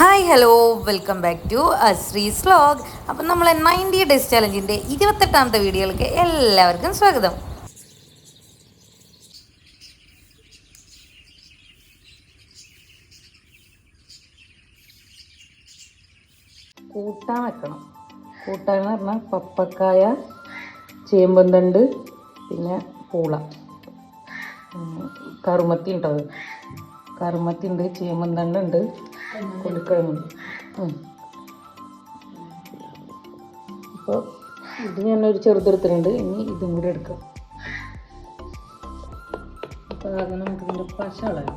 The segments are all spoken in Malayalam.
Hi hello welcome back to Ashrees vlog അപ്പം നമ്മൾ നയന്റി ഡേയ്സ് ചലഞ്ചിന്റെ ഇരുപത്തെട്ടാമത്തെ വീഡിയോയിലേക്ക് എല്ലാവർക്കും സ്വാഗതം. കൂട്ടാൻ വെക്കണം. കൂട്ടാൻ എന്ന് പറഞ്ഞാൽ പപ്പക്കായ ചേമ്പന്തണ്ട് പിന്നെ പൂള. കറുമത്തി ഉണ്ടോ കറുമത്തി ഉണ്ട് ചേമ്പന്തണ്ട് ഉണ്ട് കൊലിക്കിഴങ്ങുണ്ട് അപ്പോൾ ഇത് ഞാനൊരു ചെറുതെടുത്തിട്ടുണ്ട്. ഇനി ഇതും കൂടി എടുക്കാം. അപ്പോൾ അത് നമുക്ക് ഇതിന്റെ പശ കളയാം.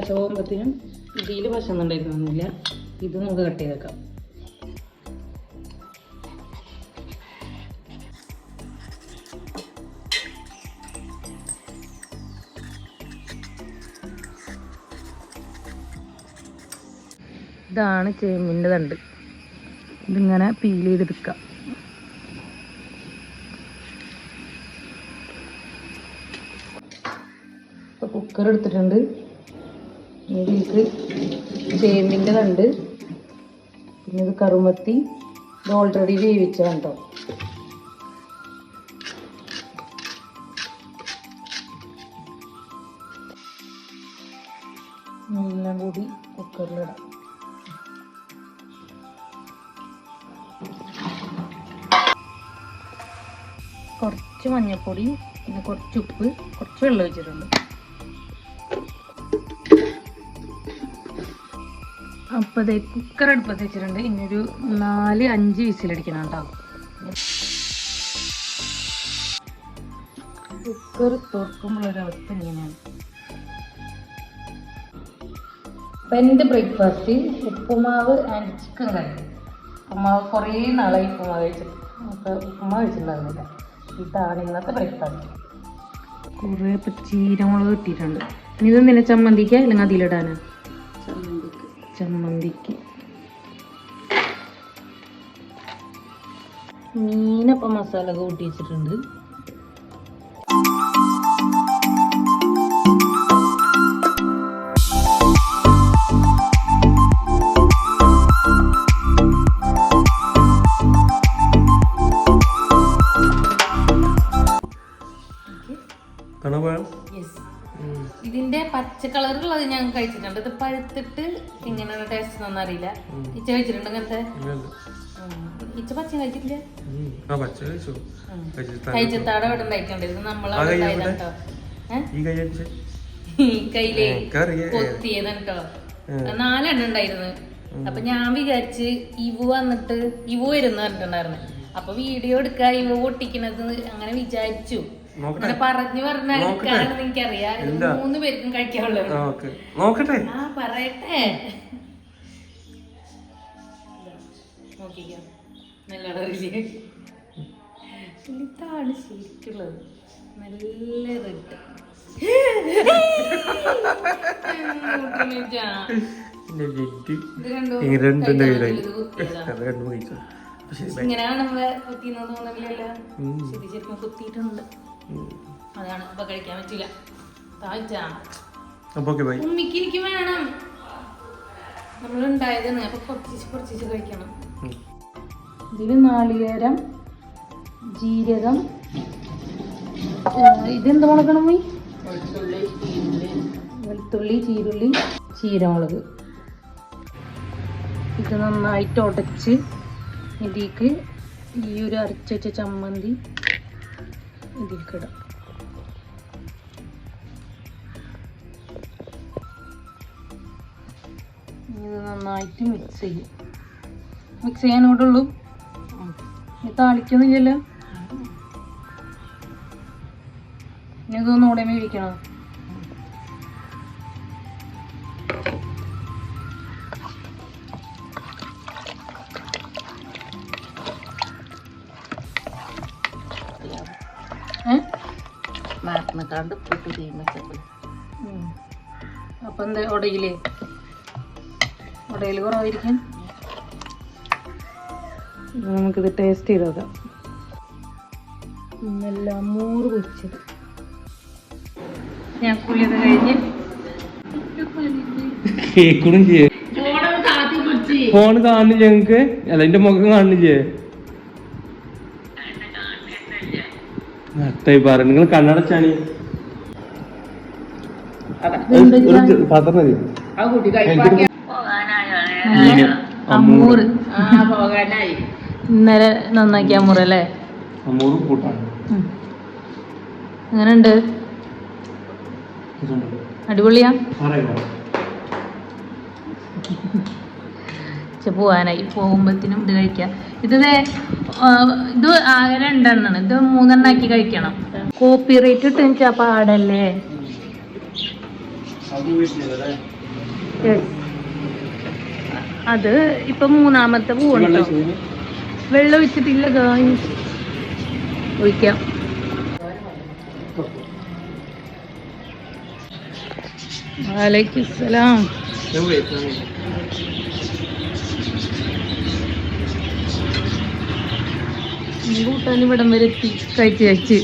പശ പോകുമ്പോഴത്തേനും ഇതിൽ ഒന്നും ഉണ്ടായിരുന്നില്ല ഇത് നമുക്ക് കട്ട് ചെയ്തേക്കാം. ഇതാണ് ചേമ്പിന്റെ തണ്ട്. ഇതിങ്ങനെ പീൽ ചെയ്തെടുക്കാം ഇപ്പോൾ കുക്കർ എടുത്തിട്ടുണ്ട്. ഇതിലേക്ക് ചേമ്പിന്റെതുണ്ട് പിന്നെ ഇത് കറുമത്തി. ഇത് ഓൾറെഡി വേവിച്ചതാണ് എല്ലാം കൂടി കുക്കറിലിടാം. കുറച്ച് മഞ്ഞൾപ്പൊടി പിന്നെ കുറച്ച് ഉപ്പ് കുറച്ച് വെള്ളം വെച്ചിട്ടുണ്ട് അപ്പോൾ ദേ കുക്കർ അടുപ്പത്ത് വെച്ചിട്ടുണ്ട്. ഇനി ഒരു നാല് അഞ്ച് വിസിലടിക്കണം കേട്ടോ. കുക്കർ തുറക്കുമ്പോഴൊരവസ്ഥ ഇങ്ങനെയാണ്. അപ്പം എന്റെ ബ്രേക്ക്ഫാസ്റ്റ് ഉപ്പുമാവ് ആൻഡ് ചിക്കൻ കറി. ഉപ്പുമാവ് കുറേ നാളായി ഉപ്പുമാവ് കഴിച്ചിട്ട്. നമുക്ക് ഉപ്പുമാവ് കഴിച്ചിട്ടുണ്ടായിരുന്നില്ല. ഇതാണ് ഇന്നത്തെ ബ്രേക്ക്ഫാസ്റ്റ് കുറേ ചീരമുളക് കിട്ടിയിട്ടുണ്ട്. ഇനി ഇതെന്തിനാ ചമ്മന്തിക്ക് അല്ലെങ്കിൽ അതിലിടാനാ? ചമ്മന്തിക്ക് മീനപ്പം മസാല കൂട്ടി വെച്ചിട്ടുണ്ട്. തണുപ്പാണ് ഇതിന്റെ പച്ച കളറുള്ളത് ഞാൻ കഴിച്ചിട്ടുണ്ട്. ഇത് പഴുത്തിട്ട് എങ്ങനെയാണ് ടേസ്റ്റ് അറിയില്ല. ഇച്ച കഴിച്ചിട്ടുണ്ട് അങ്ങനത്തെ. ഇച്ച പച്ച കഴിച്ചിട്ടില്ല? കഴിച്ചത്താടെ ഇവിടെ ഉണ്ടായിട്ടുണ്ട് നമ്മളെ ആ, കൈ ഉണ്ടായതാണ് കേട്ടോ. ഏഹ് ഈ കയ്യിൽ നാലെണ്ണം ഉണ്ടായിരുന്നു. അപ്പൊ ഞാൻ വിചാരിച്ച് ഇവു വന്നിട്ട് ഇവു വരുന്ന പറഞ്ഞിട്ടുണ്ടായിരുന്നു. അപ്പൊ വീഡിയോ എടുക്ക ഇവ പൊട്ടിക്കണത് അങ്ങനെ വിചാരിച്ചു. പറഞ്ഞു പറഞ്ഞ എടുക്കാണെന്ന് എനിക്കറിയാം മൂന്ന് പേർക്കും കഴിക്കാനുള്ളത്. നോക്കട്ടെ. ആ പറയട്ടെ. നോക്കിക്കോ. നല്ല കളറിൽ ഇതാണ് ശരിക്കുള്ളത്. നല്ല റെഡ് ഇങ്ങനെയാണ് നമ്മളെ തോന്നില്ലല്ലോ ശരി ശരിക്കും കുത്തിയിട്ടുണ്ട്. അതാണ് അപ്പൊ കഴിക്കാൻ പറ്റില്ല ഉമ്മിക്ക് വേണം. നമ്മൾ ഉണ്ടായതാണ് അപ്പൊ കുറച്ച് കുറച്ച് കഴിക്കണം. ഇതിൽ നാളികേരം ജീരകം ഇതെന്ത് മുളകണം പോയി വെളുത്തുള്ളി ചീരുള്ളി. ചീരമുളക്. ഇത് നന്നായിട്ട് ഉടച്ച് ഇതിലേക്ക് ഈ ഒരു അരച്ചുവെച്ച ചമ്മന്തി ഇതിലേക്ക് ഇടാം നന്നായിട്ട് മിക്സ് ചെയ്യും. മിക്സ് ചെയ്യാനോടെ ഉള്ളൂ ഇനി താളിക്കുന്നില്ലല്ലോ. ഇനി ഇതൊന്നും കൂടെ വേവിക്കണോ മാറ്റിനിട്ടാണ്ട് പുട്ട് തീ വെച്ചത് അപ്പം എന്താ ഉടയിലേ ഉടയിൽ കുറവായിരിക്കും. നമുക്കിത് ടേസ്റ്റ് ചെയ്ത് നോക്കാം. നല്ല മൂറ് പൊരിച്ചത് ഞാൻ കുളിത് കഴിഞ്ഞ് കേക്കണം ചെയ്യേ. ഫോൺ കാണുന്നില്ല ഞങ്ങക്ക്? അല്ല എന്റെ മുഖം കാണുന്നില്ലേ? നട്ടായി പറ നിങ്ങൾ കണ്ണടച്ചാണ് ഇന്നലെ നന്നാക്കിയ അമ്മൂറ് അല്ലേ? അമ്മൂറും കൂട്ടാണ്. എങ്ങനെയുണ്ട്? അടിപൊളിയാ? പക്ഷെ പോവാനായി പോകുമ്പത്തിനും ഇത് കഴിക്കാം. ഇത് ഇത് ആകെ രണ്ടെണ്ണാണ്. ഇത് മൂന്നെണ്ണാക്കി കഴിക്കണം. കോപ്പി റേറ്റ് ഇട്ടാ പാടല്ലേ Yes. അത് ഇപ്പൊ മൂന്നാമത്തെ പൂവുണ്ടോ? വെള്ളം ഒഴിച്ചിട്ടില്ല ഒഴിക്കാം. ഒഴിക്കാം വലൈക്കും കൂട്ടാൻ ഇവിടം വരെ എത്തി കഴിച്ച് കഴിച്ച്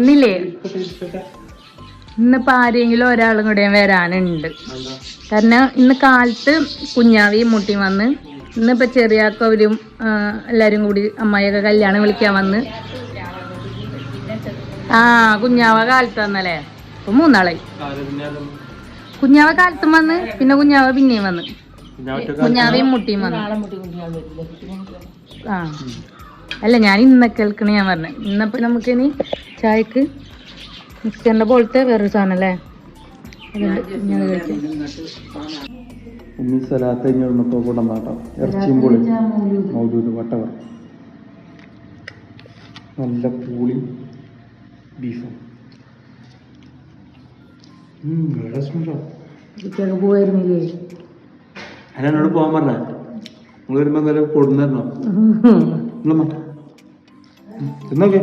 ഇന്നില്ലേ ഇന്നിപ്പോ ആരെങ്കിലും ഒരാളും കൂടെ വരാനുണ്ട്. കാരണം ഇന്ന് കാലത്ത് കുഞ്ഞാവിയും മുട്ടിയും വന്ന് ഇന്നിപ്പോ ചെറിയാക്കവരും ആ, എല്ലാരും കൂടി അമ്മായിയൊക്കെ കല്യാണം വിളിക്കാൻ വന്ന്. ആ കുഞ്ഞാവ കാലത്ത് വന്നല്ലേ? ഇപ്പൊ മൂന്നാളായി. കുഞ്ഞാവ കാലത്തും വന്ന് പിന്നെ കുഞ്ഞാവ പിന്നെയും വന്ന്. കുഞ്ഞാവയും മുട്ടിയും വന്നു. ആ. അല്ല ഞാൻ ഇന്നൊക്കെ കേൾക്കണേ ഞാൻ പറഞ്ഞു. ഇന്നപ്പോൾ നമുക്കിനി ചായക്ക് മിക്സറിന്റെ പോലത്തെ വേറൊരു സാധനം അല്ലേ ഉമ്മി ഇറച്ചിയും പൊളി. വട്ടവർ നല്ല പൂളി ബീഫും എന്നോട് പോകാൻ പറഞ്ഞ. നിങ്ങൾ വരുമ്പോ എന്തായാലും കൊടുന്നു എന്നോക്കെ